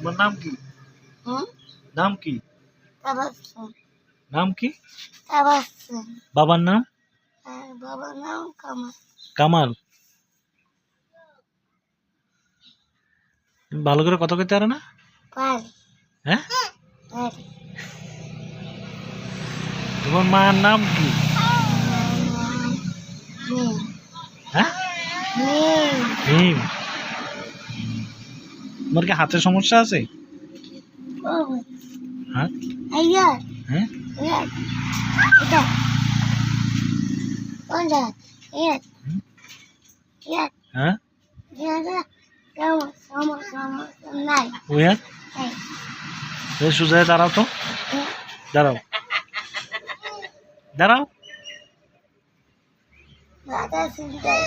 তোমার নাম কি? নাম কি? নাম কি? বাবার নাম? বাবার নাম কামাল। কামাল। ভালো করে কথা কইতে পারো না? হ্যাঁ? তোমার মার নাম কি? হ্যাঁ? তোমার কি হাতের সমস্যা আছে ও হাত আইয়া হ্যাঁ ইয়া এটা কোন জাত ইয়া হুম? ইয়া হ্যাঁ ইয়া কেমন সমস্যা সমস্যা নাই ওই হাত এই এই সুজায় দাঁড়াও তো দাঁড়াও দাঁড়াও দাদা চিন্তায়